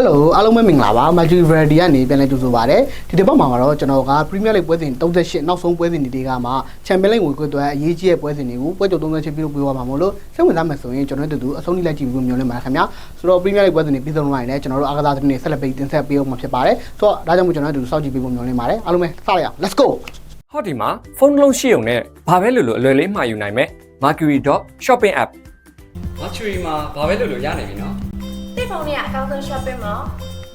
Hello အားလုံးပဲမင်္ဂလာပါ Magic Variety ကနေပြန်လည်ကြိုဆိုပါရစေဒီတစ်ပတ်မှာတော့ကျွန်တော်က Premier League ပွဲစဉ်38နောက်ဆုံးပွဲစဉ်တွေကမှ Champions League ဝင်ခွင့်အတွက်အရေးကြီးတဲ့ပွဲစဉ်တွေကိုပွဲကြို38ပြုလုပ်ပေးသွားမှာမို့လို့စိတ်ဝင်စားမှဆိုရင်ကျွန်တော်တို့တူအဆုံးထိလိုက်ကြည့်ပြီးမျှော်လင့်ပါခင်ဗျာဆိုတော့ Premier League ပွဲစဉ်တွေပြီးဆုံးသွားရင်လည်းကျွန်တော်တို့အားကစားသတင်းတွေဆက်လက်ပြီးတင်ဆက်ပေးအောင်မှာဖြစ်ပါတယ်ဆိုတော့ဒါကြောင့်မို့ကျွန်တော်တို့တူစောင့်ကြည့်ပေးဖို့မျှော်လင့်ပါတယ်အားလုံးပဲစလိုက်အောင် Let's go ဟောဒီမှာဖုန်းတစ်လုံးရှိုံနဲ့ဘာပဲလို့လို့အလွယ်လေးမှာယူနိုင်မယ် Mercury.shopping app Mercury မှာဘာပဲလုပ်လို့ရနိုင်ပြီနော်တိတ် ဖုန်းနဲ့အကောင်းဆုံး shopping mall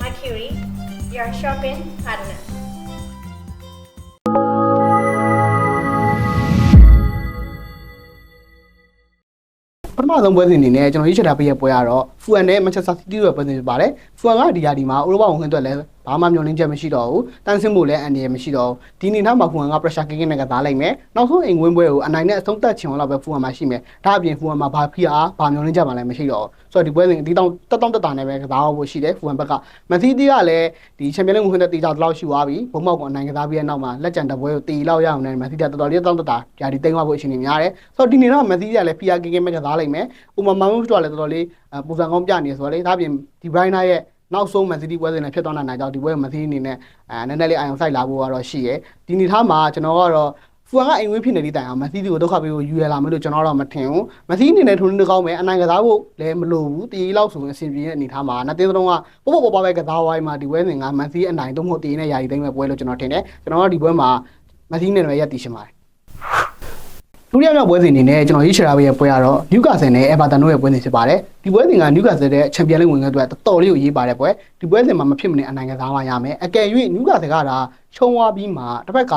Mercury your shopping partner ပထမဆုံးပွဲစဉ်အနေနဲ့ကျွန်တော်ရွေးချယ်ထားပေးရပွဲကတော့ ဖူအန်နဲ့မန်ချက်စတာစီးတီးရဲ့ပွဲစဉ်ဖြစ်ပါတယ်ဖူအန်ကဒီယာဒီမှာဥရောပဝင်ခွင့်အတွက်လည်းဘာမှမျှော်လင့်ချက်မရှိတော့ဘူးတန်းဆင်းဖို့လည်းအန်ဒီရမရှိတော့ဘူးဒီနေနောက်မှာဖူအန်က pressure kicking နဲ့ကစားလိုက်မယ်နောက်ဆုံးအိမ်ဝင်းပွဲကိုအနိုင်နဲ့အဆုံးသတ်ချင်အောင်လောက်ပဲဖူအန်မှာရှိမယ်ဒါအပြင်ဖူအန်မှာဘာဖိအားဘာမျှော်လင့်ချက်မှလည်းမရှိတော့ဘူးဆိုတော့ဒီပွဲစဉ်ဒီတောင်တက်တောင်တက်တာနဲ့ပဲကစားဖို့ရှိတယ်ဖူအန်ဘက်ကမန်စီးတီးကလည်းဒီချန်ပီယံလိဝင်ခွင့်အတွက်တေချာတလောက်ရှိသွားပြီဘုံမောက်ကအနိုင်ကစားပြီးတဲ့နောက်မှာလက်ကျန်တပွဲကိုတီလောက်ရအောင်နဲ့မန်စီးတီးကတော်တော်လေးတောင်တက်တာယာဒီတိမ့်သွားဖို့အချိန်ကြီးများတယ်ဆိုတော့ဒီနေတော့မန်စီးတီးကလည်းဖိအား kicking နဲ့ကစားလိုက်မယ်ဥမာမောင်တို့ကလည်းတော်တော်လေး ပုံစံကောင်းပြနေဆိုတော့လေဒါပြင်ဒီဘရိုင်းနာရဲ့နောက်ဆုံးမန်စီးတီးပွဲစဉ်နဲ့ဖြစ်သွားနိုင်တာကြောင့်ဒီပွဲမန်စီးတီးအနေနဲ့အဲနည်းနည်းလေးအာရုံစိုက်လာဖို့ကတော့ရှိရယ်ဒီနေသားမှာကျွန်တော်ကတော့ဖူအန်ကအိမ်ဝင်းဖြစ်နေသည့်တိုင်အောင်မန်စီးတီးကိုဒုက္ခပေးဖို့ယူရလာမယ်လို့ကျွန်တော်တော့မထင်ဘူးမန်စီးတီးအနေနဲ့ထုံးထုံးကောင်းမယ်အနိုင်ကစားဖို့လည်းမလိုဘူးတီးလောက်ဆိုရင်အဆင်ပြေတဲ့အနေထားမှာနှစ်တင်းသုံးကပေါ့ပေါ့ပေါ့ပေါ့ပဲကစားဝိုင်းမှာဒီပွဲစဉ်ကမန်စီးအနိုင်တော့မဟုတ်တီးနဲ့ယာယီသိမ်းမဲ့ပွဲလို့ကျွန်တော်ထင်တယ်ကျွန်တော်ကဒီပွဲမှာမန်စီးနဲ့ပဲရပ်တည်ရှင်ပါတယ် ဒုတိယမြောက်ပွဲစဉ်အနေနဲ့ကျွန်တော်ရေးချရာပေးရဲ့ပွဲကတော့နျူကာဆယ်နဲ့အေဗာတန်တို့ရဲ့ပွဲစဉ်ဖြစ်ပါတယ်ဒီပွဲစဉ်ကနျူကာဆယ်တဲ့ချန်ပီယံလိဝင်ခွင့်အတွက်တော်တော်လေးကိုရေးပါတဲ့ပွဲဒီပွဲစဉ်မှာမဖြစ်မနေအနိုင်ကစားမှရမယ်အကယ်၍နျူကာဆယ်ကဒါရှုံးသွားပြီးမှတစ်ဖက်က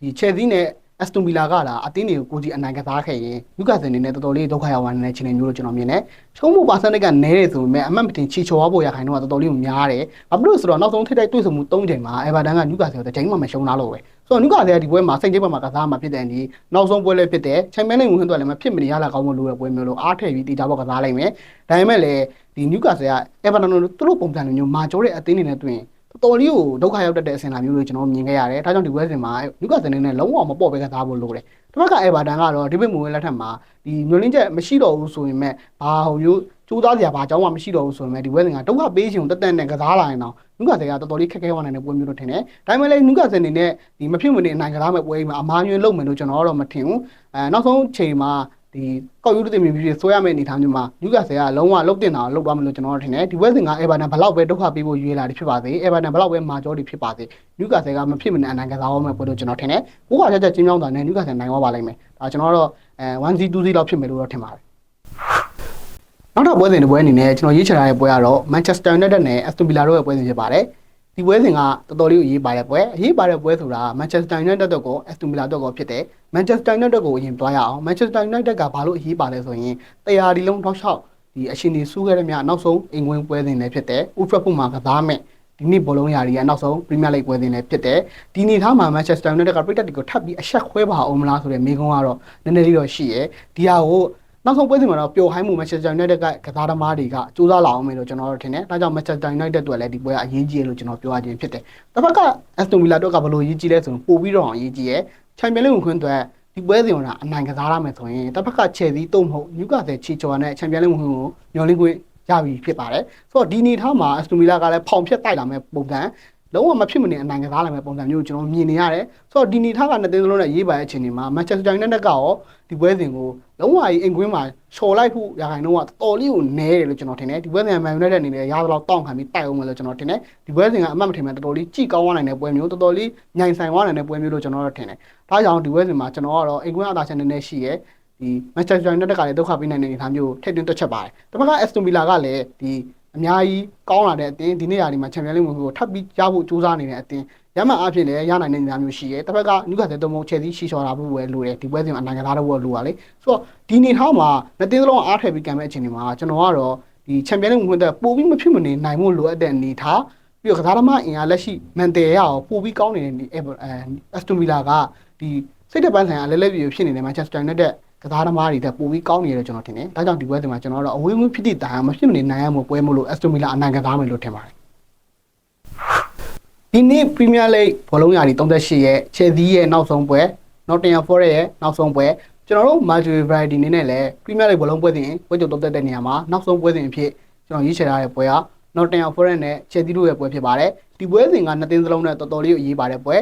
ဒီချယ်ဆီနဲ့ အက်စတွန်ဗီလာကဒါအသင်းတွေကိုကိုကြီးအနိုင်ကစားခဲ့ရင်နျူကာဆယ်အနေနဲ့တော်တော်လေးဒုက္ခရောက်သွားနေတဲ့ခြေနေမျိုးလို့ကျွန်တော်မြင်တယ်ရှုံးမှုပါစံတက်ကနဲတယ်ဆိုပေမဲ့အမှတ်မတင်ချီချော်ဖို့ရခိုင်တော့တော်တော်လေးများတယ်ဘာဖြစ်လို့ဆိုတော့နောက်ဆုံးထိတိုက်တွေ့ဆုံမှု၃ချိန်မှာအေဗာတန်ကနျူကာဆယ်ကိုတစ်ချိန်မှမရှုံးလာလို့ပဲဆိုတော့နုကာတဲ့ဒီပွဲမှာစိတ်ကြေးဘက်မှာကစားမှာဖြစ်တယ်ဒီနောက်ဆုံးပွဲလည်းဖြစ်တယ်ချန်ပီယံလိဝင်ခွင့်အတွက်လည်းမဖြစ်မနေရလာကောင်းမလို့တဲ့ပွဲမျိုးလို့အားထည့်ပြီးတေချာဘောကစားလိုက်မယ်ဒါပေမဲ့လည်းဒီနုကာဆယ်ကအေဗာတန်တို့သူတို့ပုံစံမျိုးမာကျော်တဲ့အသင်းတွေနဲ့တွင် တော်တော်လေးကိုဒုက္ခရောက်တတ်တဲ့အဆင်လာမျိုးလို့ကျွန်တော်မြင်ခဲ့ရတယ်ဒါကြောင့်ဒီပွဲစဉ်မှာနုကာဆယ်နဲ့လုံးဝမပေါ့ပဲကစားဖို့လိုတယ်တစ်ဖက်ကအေဗာတန်ကတော့ဒီဘက်မူဝင်လက်ထက်မှာဒီမျိုးလင်းချက်မရှိတော့ဘူးဆိုရင်မဲ့ဘာဟိုမျိုးစူးသားစရာဘာအကြောင်းမှမရှိတော့ဘူးဆိုရင်မဲ့ဒီပွဲစဉ်ကဒုက္ခပေးခြင်းတက်တက်နဲ့ကစားလာရင်တော့နုကာဆယ်ကတော်တော်လေးခက်ခဲသွားနိုင်တဲ့ပွဲမျိုးလို့ထင်တယ်ဒါပေမဲ့လည်းနုကာဆယ်အနေနဲ့ဒီမဖြစ်မနေအနိုင်ကစားမဲ့ပွဲကြီးမှာအမားညွှန်းလုပ်မယ်လို့ကျွန်တော်တော့မထင်ဘူးအဲနောက်ဆုံးချိန်မှာ ဒီကောက်ယူတင်မြင်ပြီးဆွဲရမယ့်အနေအထားမျိုးမှာနုကာဆယ်ကလုံးဝလုတ်တင်တာလုတ်သွားမယ်လို့ကျွန်တော်ထင်တယ်ဒီပွဲစဉ်ကအေဗာတန်ဘလောက်ပဲဒုက္ခပေးဖို့ရွေးလာတယ်ဖြစ်ပါစေအေဗာတန်ဘလောက်ပဲမာကျော်တွေဖြစ်ပါစေနုကာဆယ်ကမဖြစ်မနေအနိုင်ကစားအောင်မဲ့ပွဲလို့ကျွန်တော်ထင်တယ်ကိုကချက်ချက်ချင်းချောင်းတာနဲ့နုကာဆယ်နိုင်သွားပါလိမ့်မယ်ဒါကျွန်တော်တော့အဲ 1C 2C လောက်ဖြစ်မယ်လို့တော့ထင်ပါတယ်နောက်တော့ပွဲစဉ်တစ်ပွဲအနေနဲ့ကျွန်တော်ရေးချထားတဲ့ပွဲကတော့ Manchester United နဲ့ Aston Villa တို့ရဲ့ပွဲစဉ်ဖြစ်ပါတယ် ဒီပွဲစဉ်ကတော်တော်လေးကိုရေးပါတဲ့ပွဲအရေးပါတဲ့ပွဲဆိုတာ Manchester United တို့ကို Aston Villa တို့ကိုဖြစ်တယ် Manchester United ကိုအရင်တွားရအောင် Manchester United ကဘာလို့အရေးပါလဲဆိုရင်တရားဒီလုံးထောက်လျှောက်ဒီအရှင်ဒီစူးခဲ့တဲ့မြနောက်ဆုံးအင်္ဂွင်းပွဲစဉ်လည်းဖြစ်တယ် Old Trafford မှာကစားမဲ့ဒီနေ့ဘောလုံးရာရီကနောက်ဆုံး Premier League ပွဲစဉ်လည်းဖြစ်တယ်ဒီနေ့ထားမှာ Manchester United ကပြည်သက်တွေကိုထပ်ပြီးအဆက်ခွဲပါအောင်မလားဆိုတဲ့မေးခွန်းကတော့နည်းနည်းလေးတော့ရှိရယ်ဒီဟာကို နောက်ဆုံးပွဲစဉ်မှာတော့ပျော်ဟိုင်းမှု Manchester United ကကစားသမားတွေကစူးစမ်းလာအောင်မယ်လို့ကျွန်တော်တို့ထင်တယ်။ဒါကြောင့် Manchester United တို့လည်းဒီပွဲကအရေးကြီးတယ်လို့ကျွန်တော်ပြောရခြင်းဖြစ်တယ်။တစ်ဖက်က Aston Villa တို့ကဘယ်လိုအရေးကြီးလဲဆိုရင်ပို့ပြီးတော့အရေးကြီးရယ်။ Champions League ဝင်ခွင့်အတွက်ဒီပွဲစဉ်ကအနိုင်ကစားရမယ်ဆိုရင်တစ်ဖက်က Chelsea တုံးမဟုတ်နျူကာဆယ်ချီချော်နဲ့ Champions League ဝင်ခွင့်ကိုညှော်လင့်ခွင့်ရပြီဖြစ်ပါတယ်။ဆိုတော့ဒီနေထားမှာ Aston Villa ကလည်းဖောင်ဖြတ်တိုက်လာမဲ့ပုံစံ လုံးဝမဖြစ်မနေအနိုင်ကစားလာမဲ့ပုံစံမျိုးကျွန်တော်မြင်နေရတယ်ဆိုတော့ဒီနေထားကနှစ်သင်းစလုံးနဲ့ရေးပါတဲ့အချိန်ဒီမှာ Manchester United ကရောဒီပွဲစဉ်ကိုလုံးဝအင်ကွင်းမှာချော်လိုက်ဖို့ရာခိုင်နှုန်းကတော်တော်လေးကိုနည်းတယ်လို့ကျွန်တော်ထင်တယ်ဒီပွဲစဉ်က Man United အနေနဲ့ရသလောက်တောင့်ခံပြီးတိုက်အောင်မယ်လို့ကျွန်တော်ထင်တယ်ဒီပွဲစဉ်ကအမှတ်မထင်မဲ့တော်တော်လေးကြိကောင်းသွားနိုင်တဲ့ပွဲမျိုးတော်တော်လေးညင်ဆိုင်သွားနိုင်တဲ့ပွဲမျိုးလို့ကျွန်တော်တို့ထင်တယ်ဒါကြောင့်ဒီပွဲစဉ်မှာကျွန်တော်ကတော့အင်ကွင်းအသာချက်နည်းနည်းရှိရဲဒီ Manchester United ကလည်းဒုက္ခပေးနိုင်တဲ့အနေအထားမျိုးထည့်သွင်းတွက်ချက်ပါတယ်။တစ်ဖက်က Aston Villa ကလည်းဒီ အများကြီးကောင်းလာတဲ့အတင်းဒီနေ့ရာဒီမှာချန်ပီယံလိဝင်ကိုထပ်ပြီးရဖို့ကြိုးစားနေတဲ့အတင်းရမှအဖြစ်လည်းရနိုင်တဲ့နေရာမျိုးရှိရဲတစ်ဖက်ကနျူကာဆယ်တုံးမုံချယ်စီရှီချော်တာဖို့ပဲလိုတယ်ဒီပွဲစဉ်မှာအနိုင်ကစားတော့ဖို့လိုပါလေဆိုတော့ဒီနေထားမှာနှစ်တင်းစလုံးအားထည့်ပြီးကံမဲ့အချိန်ဒီမှာကျွန်တော်ကတော့ဒီချန်ပီယံလိဝင်တဲ့ပိုပြီးမဖြစ်မနေနိုင်ဖို့လိုအပ်တဲ့အနေထားပြီးတော့ကစားသမားအင်အားလက်ရှိမန်တယ်ရအောင်ပိုပြီးကောင်းနေတဲ့ဒီအက်စတိုဗီလာကဒီစိတ်တပန်းဆိုင်ရာလဲလဲပြဖြစ်နေတဲ့မန်ချ က်စတာယူနိုက်တက်ကစားသမားတွေတက်ပိုပြီးကောင်းနေတယ်လို့ကျွန်တော်ထင်တယ်။ဒါကြောင့်ဒီပွဲစဉ်မှာကျွန်တော်တို့အဝေးဝေးဖြစ်တည်တာမဖြစ်မနေနိုင်ရမို့ပွဲမို့လို့အက်စတိုမီလာအနိုင်ကစားမယ်လို့ထင်ပါတယ်။ဒီနေ့ပရီးမီးယားလိဂ်ဘောလုံးရာသီ38ရဲ့ချယ်ဆီရဲ့နောက်ဆုံးပွဲ Nottingham Forest ရဲ့နောက်ဆုံးပွဲကျွန်တော်တို့ Marjorie Variety အနေနဲ့လည်းပရီးမီးယားလိဂ်ဘောလုံးပွဲစဉ်ပွဲကြုံတုံးတက်တဲ့နေရာမှာနောက်ဆုံးပွဲစဉ်အဖြစ်ကျွန်တော်ရွေးချယ်ထားတဲ့ပွဲက Nottingham Forest နဲ့ Chelsea တို့ရဲ့ပွဲဖြစ်ပါတယ်ဒီပွဲစဉ်ကနှစ်သင်းစလုံးနဲ့တော်တော်လေးကိုအရေးပါတယ်ပွဲ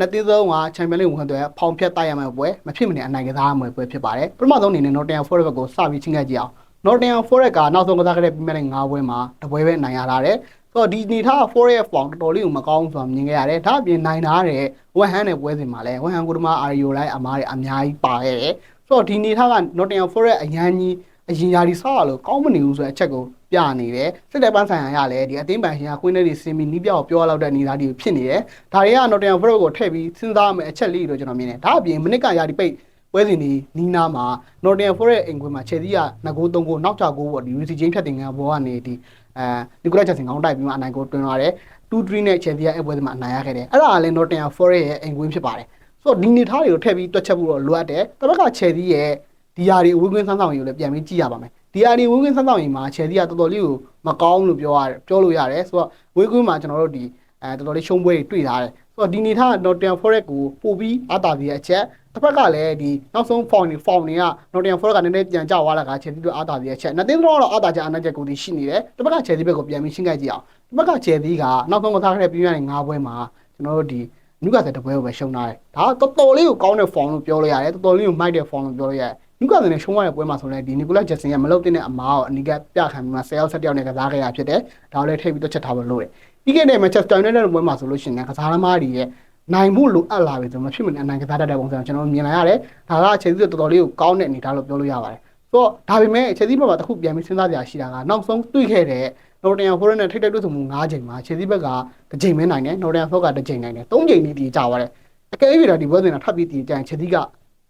နှစ်သင်းစလုံးက Champions League ဝင်ခွင့်အတွက်ဖောင်ဖြတ်တိုက်ရမယ့်ပွဲမဖြစ်မနေအနိုင်ကစားရမယ့်ပွဲဖြစ်ပါတယ်ပထမဆုံးအနေနဲ့ Nottingham Forest ဘက်ကိုစပြီးချင်းခဲ့ကြည့်အောင် Nottingham Forest ကနောက်ဆုံးကစားခဲ့တဲ့ Premier League ၅ပွဲမှာတပွဲပဲနိုင်ရတာတဲ့ဆိုတော့ဒီနေထား Forest ရဲ့ form တော်တော်လေးကိုမကောင်းဆိုတာမြင်ခဲ့ရတယ်ဒါအပြင်နိုင်ထားတဲ့ West Ham နဲ့ပွဲစဉ်မှာလည်း West Ham ကိုတမ Ario လိုက်အမားတွေအများကြီးပါခဲ့တယ်ဆိုတော့ဒီနေထားက Nottingham Forest အရန်ကြီး အရင်ယာဒီဆောက်ရလို့ကောင်းမနေဘူးဆိုတဲ့အချက်ကိုပြနေတယ်စစ်တပ်ပန်းဆိုင်ရာရလည်းဒီအသင်းပန်ရှင်ကကွင်းထဲတွေစင်ပြီးနီးပြောက်ပြောလောက်တဲ့အနေအထားတွေဖြစ်နေတယ်ဒါတွေက Nottingham Forest ကိုထည့်ပြီးစဉ်းစားမယ်အချက်လေးလို့ကျွန်တော်မြင်တယ်ဒါအပြင်မနစ်ကယာဒီပိတ်ပွဲစဉ်ဒီနီးနားမှာ Nottingham Forest အိမ်ကွင်းမှာ Chelsea ကငကိုး3ကိုနောက်ချကိုးပေါ့ဒီ Reece James ဖြတ်တင်ကန်ဘောကနေဒီအဲ Nicolas Jackson ကောင်းတိုက်ပြီးမှအနိုင်ကိုတွင်လာတယ်2-3နဲ့ Chelsea ကအဲ့ပွဲစဉ်မှာအနိုင်ရခဲ့တယ်အဲ့ဒါကလည်း Nottingham Forest ရဲ့အိမ်ကွင်းဖြစ်ပါတယ်ဆိုတော့ဒီနေသားတွေကိုထည့်ပြီးတွက်ချက်ဖို့တော့လိုအပ်တယ်တစ်ဘက်က Chelsea ရဲ့ ဒီယာတွေဝင်းကွင်းဆန်းဆောင်ရေးကိုလည်းပြန်ပြီးကြည့်ရပါမယ်ဒီယာတွေဝင်းကွင်းဆန်းဆောင်ရေးမှာ Chelsea ကတော်တော်လေးကိုမကောင်းလို့ပြောရတယ်ပြောလို့ရတယ်ဆိုတော့ဝင်းကွင်းမှာကျွန်တော်တို့ဒီအဲတော်တော်လေးရှုံးပွဲတွေတွေ့ထားတယ်ဆိုတော့ဒီနေသား Nottingham Forest ကိုပို့ပြီးအားတာပြီးတဲ့အချက်တစ်ဖက်ကလည်းဒီနောက်ဆုံး form တွေ form တွေက Nottingham Forest ကနည်းနည်းပြန်ကျသွားတာက Chelsea တို့အားတာပြီးတဲ့အချက်နှစ်သင်းတော့တော့အားတာချက်အနိုင်ချက်ကိုတည်ရှိနေတယ်တစ်ဖက်က Chelsea ဘက်ကိုပြန်ပြီးရှင်းခဲ့ကြည့်အောင်တစ်ဖက်က Chelsea ကနောက်ဆုံးကစားခဲ့တဲ့ပြည်ရတဲ့၅ပွဲမှာကျွန်တော်တို့ဒီနုကဆက်တပွဲကိုပဲရှုံးထားတယ်ဒါကတော်တော်လေးကိုကောင်းတဲ့ form လို့ပြောလို့ရတယ်တော်တော်လေးကိုမိုက်တဲ့ form လို့ပြောလို့ရတယ် နုကဆက်နဲ့ရှုံးရတဲ့ပွဲမှာဆိုလည်းဒီ Nicolas Jackson ကမလုပ်တဲ့အမားကိုအနိကပြခံပြီးမှ10ရောက်7ရောက်နဲ့ကစားခဲ့ရဖြစ်တယ်ဒါကိုလည်းထိပ်ပြီးတွက်ချက်ထားဖို့လိုတယ်ပြီးခဲ့တဲ့ Manchester United ပွဲမှာဆိုလို့ရှိရင်ကစားသမားတွေရဲ့နိုင်မှုလိုအပ်လာပြီဆိုမှဖြစ်မနေအနိုင်ကစားတတ်တဲ့ပုံစံကိုကျွန်တော်မြင်လာရတယ်ဒါကအခြေစီတော်တော်လေးကိုကောင်းတဲ့အနေအထားလို့ပြောလို့ရပါတယ်ဆိုတော့ဒါပေမဲ့အခြေစီဘက်မှာတစ်ခုပြန်ပြီးစဉ်းစားကြရရှိတာကနောက်ဆုံးတွေ့ခဲ့တဲ့ Nottingham Forest နဲ့ထိပ်တိုက်တွေ့ဆုံမှု9ချိန်မှာခြေစည်းဘက်ကတစ်ချိန်ပဲနိုင်တယ် Nottingham Forest ကတစ်ချိန်နိုင်တယ်3ချိန်နေတည်ကြသွားတယ်အကယ်၍ဒါဒီပွဲစဉ်ကထပ်ပြီးတည်ကြရင်ခြေစည်းက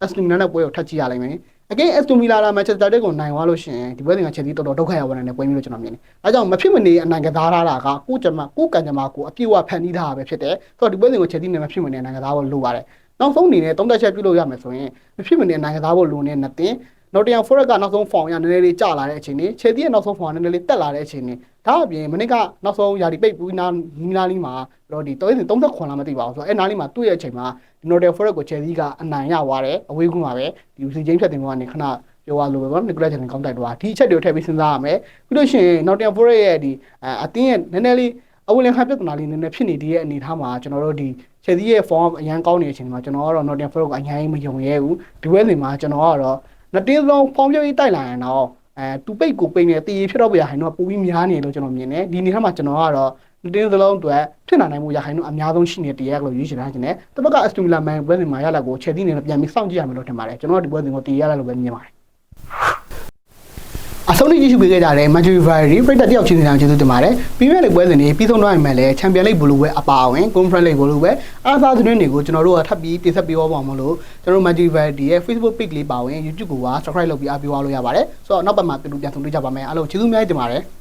Aston Villa နဲ့ပွဲကိုထပ်ကြည့်ရလိမ့်မယ် အကယ် Aston Villa လာ Manchester United ကိုနိုင်သွားလို့ရှိရင်ဒီပွဲစဉ်ကခြေစည်းတော်တော်ဒုက္ခရောက်နေတဲ့ပွဲမျိုးလို့ကျွန်တော်မြင်တယ်အဲကြောင့်မဖြစ်မနေအနိုင်ကစားထားတာကကိုယ့်ကြမှာကိုယ့်ကံကြမှာကိုအပြည့်အဝဖန်တီးထားတာပဲဖြစ်တယ်ဆိုတော့ဒီပွဲစဉ်ကိုခြေစည်းနဲ့မဖြစ်မနေအနိုင်ကစားဖို့လိုပါတယ်နောက်ဆုံးအနေနဲ့သုံးသက်ချက်ပြုလို့ရမယ်ဆိုရင်မဖြစ်မနေအနိုင်ကစားဖို့လိုနေတဲ့တင် Nottingham Forest ကနောက်ဆုံး form ရနည်းနည်းလေးကျလာတဲ့အချိန်လေး Chelsea ရဲ့နောက်ဆုံး form ကနည်းနည်းလေးတက်လာတဲ့အချိန်လေးဒါအပြင်မနစ်ကနောက်ဆုံးယာဒီပိတ်ပူနာနီနာလီမှာတော့ဒီ30 39လာမသိပါဘူးဆိုတော့အဲ့နားလေးမှာတွေ့တဲ့အချိန်မှာ Nottingham Forest ကို Chelsea ကအနိုင်ရသွားတယ်အဝေးကူးမှာပဲဒီ UC ချင်းဖြတ်တင်ပေါ်ကနေခဏပြောရလို့ပဲပေါ့ Nicolas Jackson ကောင်းတိုက်တော့ဒီအချက်တွေကိုထည့်ပြီးစဉ်းစားရမယ်ပြီးလို့ရှိရင် Nottingham Forest ရဲ့ဒီအတင်းရဲ့နည်းနည်းလေးအဝလင်ခါပြဿနာလေးနည်းနည်းဖြစ်နေတဲ့အနေအထားမှာကျွန်တော်တို့ဒီ Chelsea ရဲ့ form အရန်ကောင်းနေတဲ့အချိန်မှာကျွန်တော်ကတော့ Nottingham Forest ကိုအရင်မယုံရဲဘူးဒီဝဲနေမှာကျွန်တော်ကတော့ နှစ်တင်းလုံး form ပြည့်တိုက်လာရင်တော့အဲတူပိတ်ကိုပိတ်နေတည်ဖြစ်တော့ပြရဟိုင်တော့ပူပြီးများနေလို့ကျွန်တော်မြင်တယ်ဒီနေရာမှာကျွန်တော်ကတော့နှစ်တင်းစလုံးအတွက်ဖြစ်နိုင်နိုင်မှုရခိုင်တော့အများဆုံးရှိနေတဲ့တရားလို့ရွေးချယ်ထားခြင်းနဲ့တစ်ဘက်က Aston Villa Man ပွဲစဉ်မှာရလာကို Chelsea နဲ့ပြန်ပြီးစောင့်ကြည့်ရမယ်လို့ထင်ပါတယ်ကျွန်တော်ဒီပွဲစဉ်ကိုတည်ရလာလို့ပဲမြင်ပါတယ် အဆုံးထိကြည့်ရှုပေးခဲ့ကြတဲ့ Manchester United ပြည်သက်တယောက်ချင်းစီတိုင်းကျေးဇူးတင်ပါတယ်။ပြီးခဲ့တဲ့ပွဲစဉ်တွေပြီးဆုံးသွားရင်လည်း Champions League ဘလူးပွဲအပါအဝင် Conference League ဘလူးပွဲအားစားသတင်းတွေကိုကျွန်တော်တို့ကထပ်ပြီးတင်ဆက်ပေးသွားပါမလို့ကျွန်တော်တို့ Manchester United ရဲ့ Facebook page လေးပါဝင် YouTube ကိုပါ subscribe လုပ်ပြီးအားပေးသွားလို့ရပါတယ်။ဆိုတော့နောက်ပတ်မှာပြန်ပြန်ဆုံတွေ့ကြပါမယ်။အားလုံးကျေးဇူးအများကြီးတင်ပါတယ်။